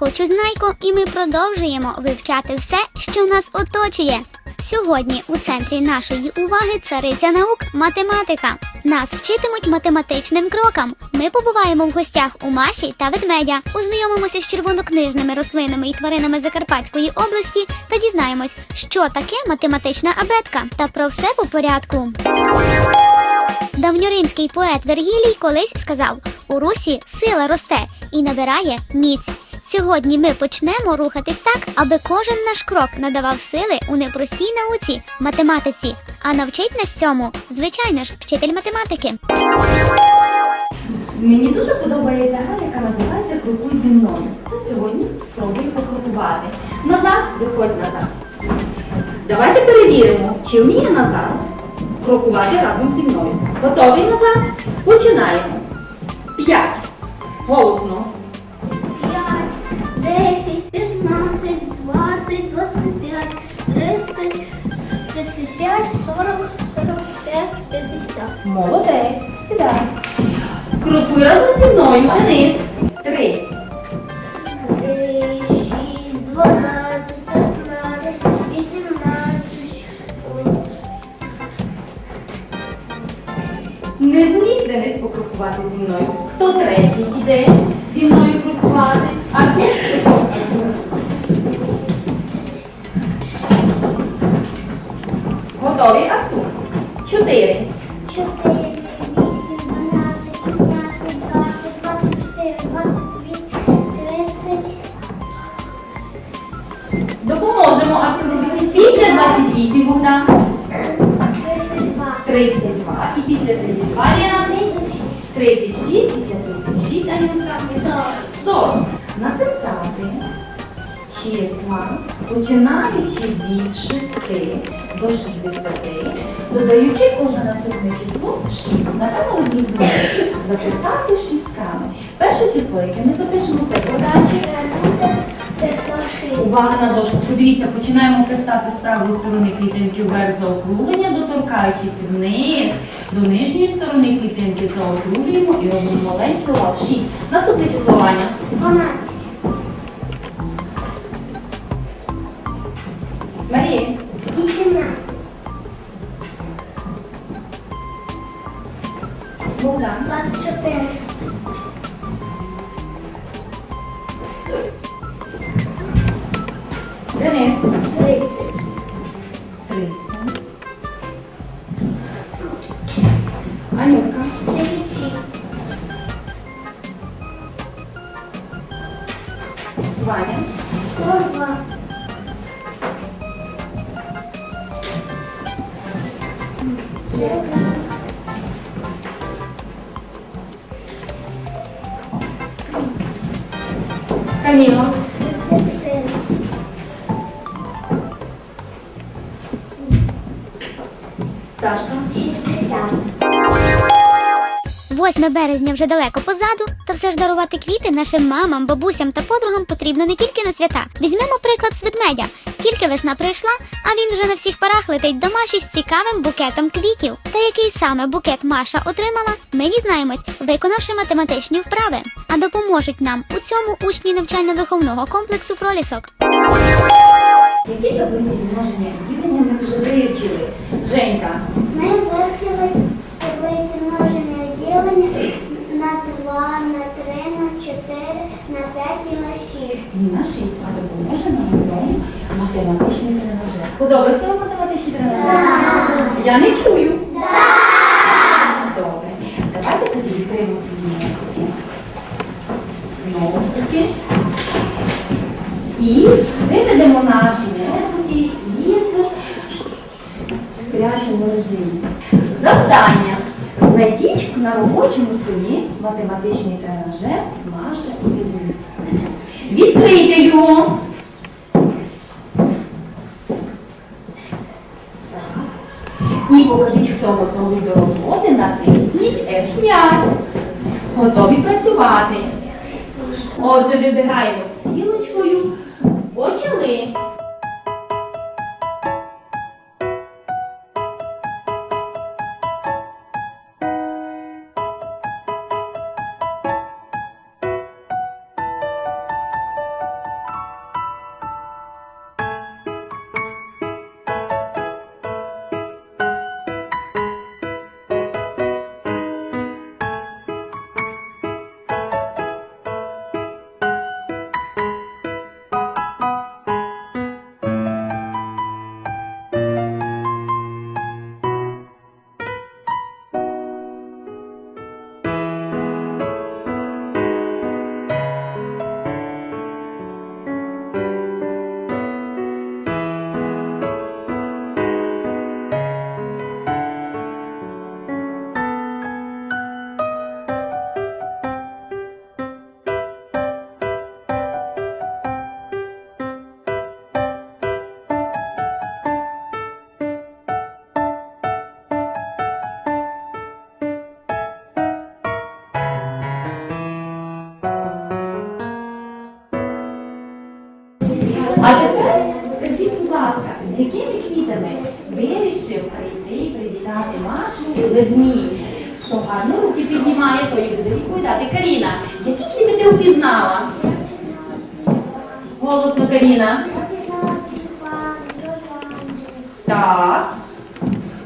Хочу знайко, і ми продовжуємо вивчати все, що нас оточує. Сьогодні у центрі нашої уваги цариця наук математика. Нас вчитимуть математичним крокам. Ми побуваємо в гостях у Маші та ведмедя, ознайомимося з червонокнижними рослинами і тваринами Закарпатської області та дізнаємось, що таке математична абетка. Та про все по порядку. Давньоримський поет Вергілій колись сказав: у русі сила росте і набирає міць. Сьогодні ми почнемо рухатись так, аби кожен наш крок надавав сили у непростій науці математиці. А навчить нас цьому, звичайно ж, вчитель математики. Мені дуже подобається гра, яка називається Крокуй зі мною. То сьогодні спробуй покрокувати. Назад, виходь назад. Давайте перевіримо, чи вміє назад крокувати разом зі мною. Готовий назад? Починаємо. Не зміг Денис покрокувати зі мною. Хто третій іде зі мною крокувати? Артур? Готові, Артур? Чотири. 4, 8, 12, 16, 20, 24, 28, 30, Допоможемо Артуру. Після 28, Богдан. 32, 32. І після 32, Ліна. 36, 36, після 36, Анютка. 40. 40. Написати числа, починаючи від 6 до 60, додаючи кожне наступне число 6. Напевно, ви зрозуміли. Записати шістками. Перше число, яке ми запишемо, це подачі. Це 106. Увага на дошку. Подивіться, починаємо писати з правої сторони клітинки вверх заокруглення, доторкаючись вниз до нижньої сторони клітинки заокруглюємо і робимо маленький лад. Шість. Наступне числування. Ваня. 12. Марія. Ваня. 42. Сорок восемь. Каміла. Тридцать четыре. Сашка. Шестьдесят. 8 березня вже далеко позаду, та все ж дарувати квіти нашим мамам, бабусям та подругам потрібно не тільки на свята. Візьмемо приклад з ведмедя. Тільки весна прийшла, а він вже на всіх парах летить до Маші з цікавим букетом квітів. Та який саме букет Маша отримала, ми дізнаємось, виконавши математичні вправи. А допоможуть нам у цьому учні навчально-виховного комплексу пролісок. Які таблиці множення ділення ми вже вивчили? Женька. Ми вивчили таблиці множення і ділення на 2, на 3, на 4, на 5 і на 6. Ні, на 6, а допоможе нам у цьому математичний тренажер. Подобається вам математичний тренажер? Я не чую. Добре. Давайте тоді відкриємо свої ноутбуки. І виведемо наші ноутбуки із сплячому режимі. Завдання. Знайдіть на робочому столі математичний тренажер Маша і Лілія. Відкрийте його. І покажіть, хто готовий до роботи, натисніть F5. Готові працювати. Отже, вибираємо стрілочкою. Почали. А тепер скажіть, будь ласка, з якими квітами вирішив прийти і привітати Машу ведмідь? Хто гарно руки піднімає, той і буде відповідати. Каріна, які квіти ти впізнала? Голосно, Каріна. Так.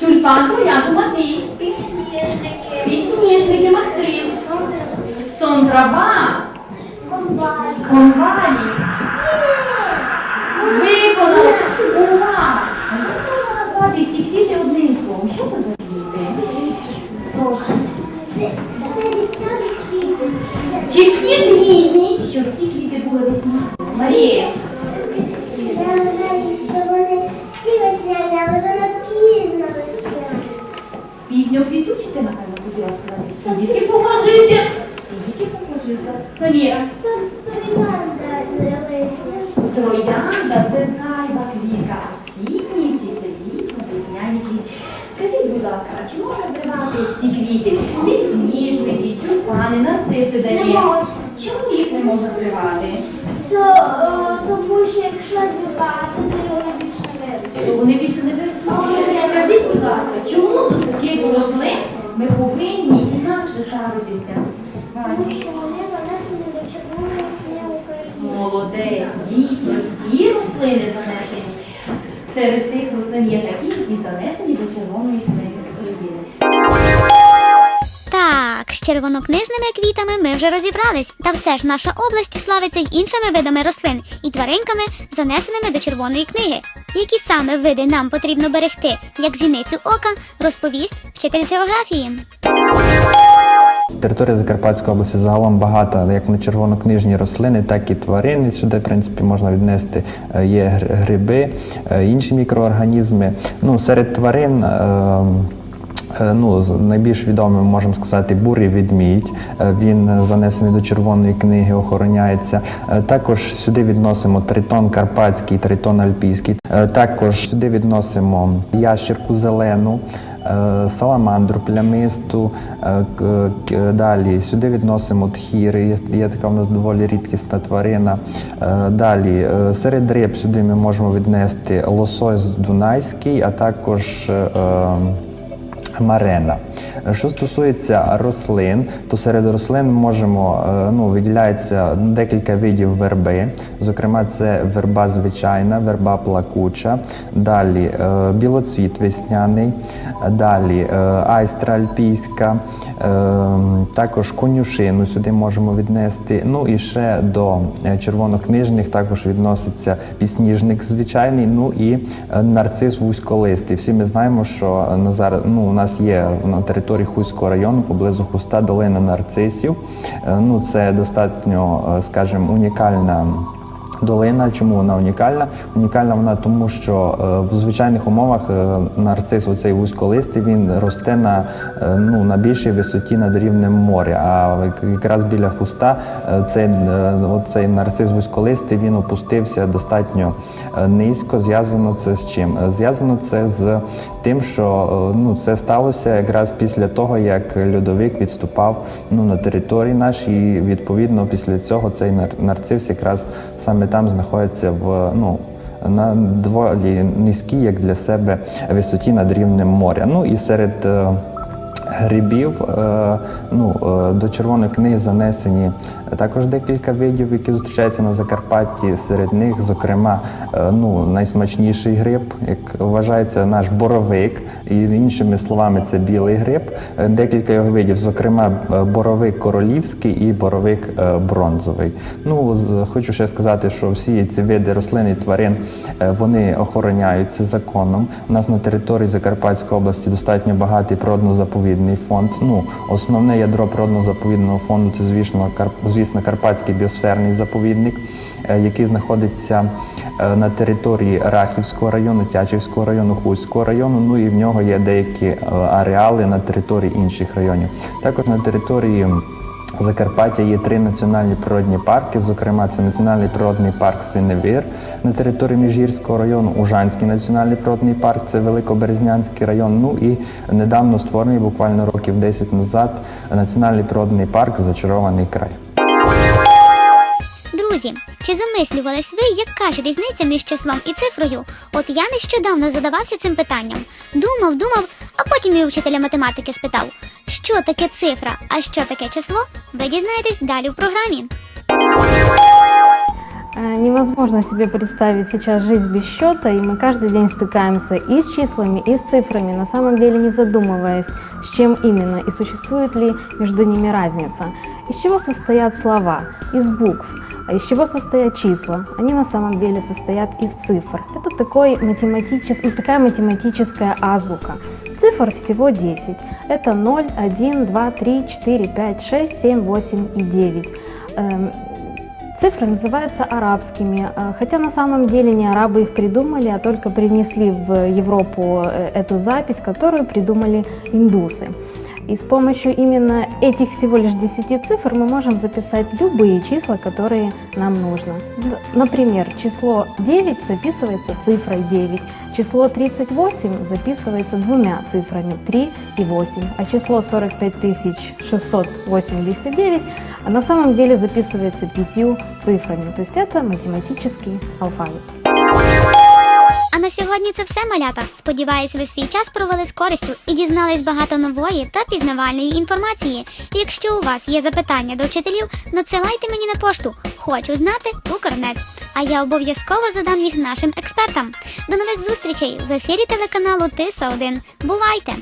Тюльпан, троянду, Матвій. Підсніжники. Підсніжники, Максим. Сон трава. Комбайн. Виконали. Ура! Як можна назвати ці квіти одним словом? Що це за квіти? Прошу. Це весняні квіти. Чи всі згідні, що всі квіти були весняні? Марія, Я вважаю, що вони всі весняні, але вона пізно весняна. пізньо квітучите, напевно, хотіла сказати. Всі дітки погоджуються. Всі дітки погоджуються. Саміра. Молодець, дійсно, ці рослини занесені. Серед цих рослин є такі, які занесені до червоної книги України. Так, з червонокнижними квітами ми вже розібрались. Та все ж наша область славиться й іншими видами рослин і тваринками, занесеними до червоної книги. Які саме види нам потрібно берегти, як зіницю ока, розповість вчитель з географії. Територія Закарпатської області загалом багата як на червонокнижні рослини, так і тварини. Сюди, в принципі, можна віднести е, є гриби, е, інші мікроорганізми. Ну, серед тварин. е, Ну, найбільш відомим можемо сказати бурий відмідь. Він занесений до червоної книги, охороняється. Також сюди відносимо тритон карпатський, тритон альпійський. Також сюди відносимо ящерку зелену. Е, Саламандру плямисту, е, далі сюди відносимо тхіри, є, така в нас доволі рідкісна тварина. Е, Далі серед риб сюди ми можемо віднести лосось дунайський, а також е, марена. Що стосується рослин, то серед рослин можемо е, ну, виділяється декілька видів верби. Зокрема, це верба звичайна, верба плакуча, далі е, білоцвіт весняний, далі е, айстра альпійська, також конюшину сюди можемо віднести. Ну і ще до червонокнижних також відноситься пісніжник звичайний, ну і нарцис вузьколистий. Всі ми знаємо, що на зараз ну, у нас є на території Хуського району поблизу Хуста долина нарцисів. Е, Ну, це достатньо, е, скажімо, унікальна. Долина, чому вона унікальна? Унікальна вона тому, що е, в звичайних умовах нарцис, оцей вузьколистий, він росте на, ну, на більшій висоті над рівнем моря. А якраз біля хуста цей, оцей нарцис вузьколистий він опустився достатньо низько. Зв'язано це з чим? Зв'язано це з тим, що е, ну, це сталося якраз після того, як льодовик відступав ну, на території нашій, і відповідно після цього цей нар- нарцис якраз саме там знаходиться в ну. На доволі низькій, як для себе, висоті над рівнем моря. Ну і серед е, грибів е, ну, до червоної книги занесені також декілька видів, які зустрічаються на Закарпатті. Серед них, зокрема, е, ну, найсмачніший гриб, як вважається наш боровик, і іншими словами, це білий гриб. Е, Декілька його видів, зокрема, е, боровик королівський і боровик бронзовий. Ну, хочу ще сказати, що всі ці види рослин і тварин вони охороняються законом. У нас на території Закарпатської області достатньо багатий природно-заповідний фонд. Ну, основне ядро природно-заповідного фонду це звісно, Карп- звісно Карпатський біосферний заповідник, е, який знаходиться е, на території Рахівського району, Тячівського району, Хуського району. Ну і в нього є деякі е, ареали на території інших районів. Також на території. Закарпаття є три національні природні парки. Зокрема, це національний природний парк Синевир на території Міжгірського району, Ужанський національний природний парк, це Великоберезнянський район. Ну і недавно створений, буквально років 10 назад, національний природний парк Зачарований край. Чи замислювались ви, яка ж різниця між числом і цифрою? От я нещодавно задавався цим питанням. Думав, думав, а потім і вчителя математики спитав, що таке цифра, а що таке число, ви дізнаєтесь далі в програмі. Э, Невозможно себе представить сейчас жизнь без счета, и мы каждый день стыкаемся и с числами, и с цифрами, на самом деле не задумываясь, с чем именно и существует ли между ними разница. Из чего состоят слова? Из букв. А из чего состоят числа? Они на самом деле состоят из цифр. Это такой математичес... ну, такая математическая азбука. Цифр всего 10. Это 0, 1, 2, 3, 4, 5, 6, 7, 8 и 9. Эм, Цифры называются арабскими, э, хотя на самом деле не арабы их придумали, а только привнесли в Европу э, эту запись, которую придумали индусы. И с помощью именно этих всего лишь 10 цифр мы можем записать любые числа, которые нам нужно. Д- Например, число 9 записывается цифрой 9, число 38 записывается двумя цифрами 3 и 8, а число 45 689 а на самом деле записывается пятью цифрами. То есть это математический алфавит. На сьогодні це все малята. Сподіваюсь, ви свій час провели з користю і дізнались багато нової та пізнавальної інформації. Якщо у вас є запитання до вчителів, надсилайте мені на пошту. Хочу знати Укрнет. А я обов'язково задам їх нашим експертам. До нових зустрічей в ефірі телеканалу Тиса 1 Бувайте!